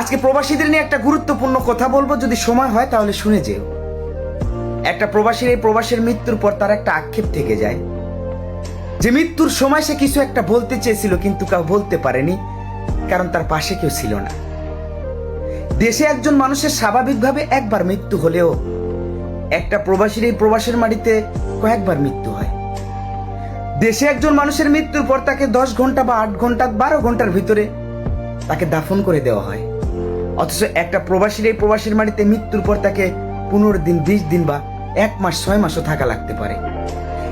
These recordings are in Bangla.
আজকে প্রবাসীদের নিয়ে একটা গুরুত্বপূর্ণ কথা বলব, যদি সময় হয় তাহলে শুনে যেও। একটা প্রবাসীর এই প্রবাসের মৃত্যুর পর তার একটা আক্ষেপ থেকে যায়। যে মৃত্যুর সময় সে কিছু একটা বলতে চেয়েছিল, কিন্তু কেউ বলতে পারেনি, কারণ তার পাশে কেউ ছিল না। দেশে একজন মানুষের স্বাভাবিকভাবে একবার মৃত্যু হলেও একটা প্রবাসীর এই প্রবাসের মাটিতে কয়েকবার মৃত্যু হয়। দেশে একজন মানুষের মৃত্যুর পর তাকে দশ ঘণ্টা বা আট ঘণ্টা, বারো ঘণ্টার ভিতরে তাকে দাফন করে দেওয়া হয়। অথচ একটা প্রবাসীর এই প্রবাসীর মাটিতে মৃত্যুর পর তাকে পনেরো দিন, বিশ দিন বা এক মাস, ছয় মাসও থাকা লাগতে পারে।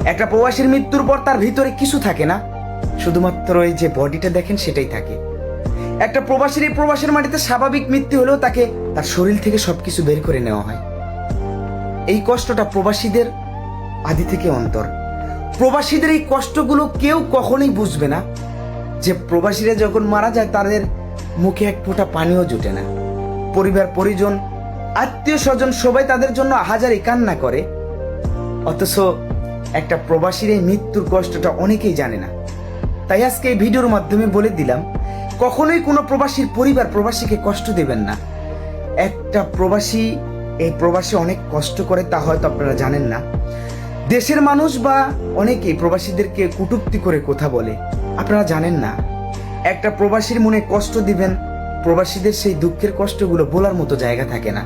একটা প্রবাসীর মৃত্যুর পর তার ভিতরে কিছু থাকে না। শুধুমাত্র ওই যে বডিটা দেখেন, সেটাই থাকে। একটা প্রবাসীর এই প্রবাসের মাটিতে স্বাভাবিক মৃত্যু হলেও তাকে তার শরীর থেকে সবকিছু বের করে নেওয়া হয়। এই কষ্টটা প্রবাসীদের আদি থেকে অন্তর। প্রবাসীদের এই কষ্টগুলো কেউ কখনোই বুঝবে না যে প্রবাসীরা যখন মারা যায়, তাদের মুখে এক ফোঁটা পানিও জুটে না। পরিবার, পরিজন, আত্মীয় স্বজন সবাই তাদের জন্য হাজারি কান্না করে। অথচ একটা প্রবাসীর এই মৃত্যুর কষ্টটা অনেকেই জানে না। তাই আজকে এই ভিডিওর মাধ্যমে বলে দিলাম, কখনোই কোনো প্রবাসীর পরিবার প্রবাসীকে কষ্ট দেবেন না। একটা প্রবাসী, এই প্রবাসী অনেক কষ্ট করে, তা হয়তো আপনারা জানেন না। দেশের মানুষ বা অনেকেই প্রবাসীদেরকে কটূক্তি করে কথা বলে। আপনারা জানেন না, একটা প্রবাসীর মনে কষ্ট দিবেন প্রবাসীদের সেই দুঃখের কষ্টগুলো বলার মতো জায়গা থাকে না।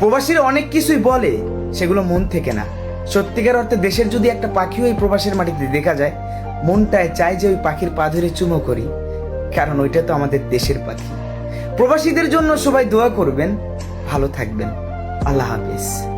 প্রবাসীরা অনেক কিছুই বলে, সেগুলো মন থেকে না। সত্যিকার অর্থে দেশের যদি একটা পাখিও এই প্রবাসের মাটিতে দেখা যায়, মনটায় চায় যে ওই পাখির পা ধরে চুমো করি, কারণ ওইটা তো আমাদের দেশের পাখি। প্রবাসীদের জন্য সবাই দোয়া করবেন, ভালো থাকবেন। আল্লাহ হাফিজ।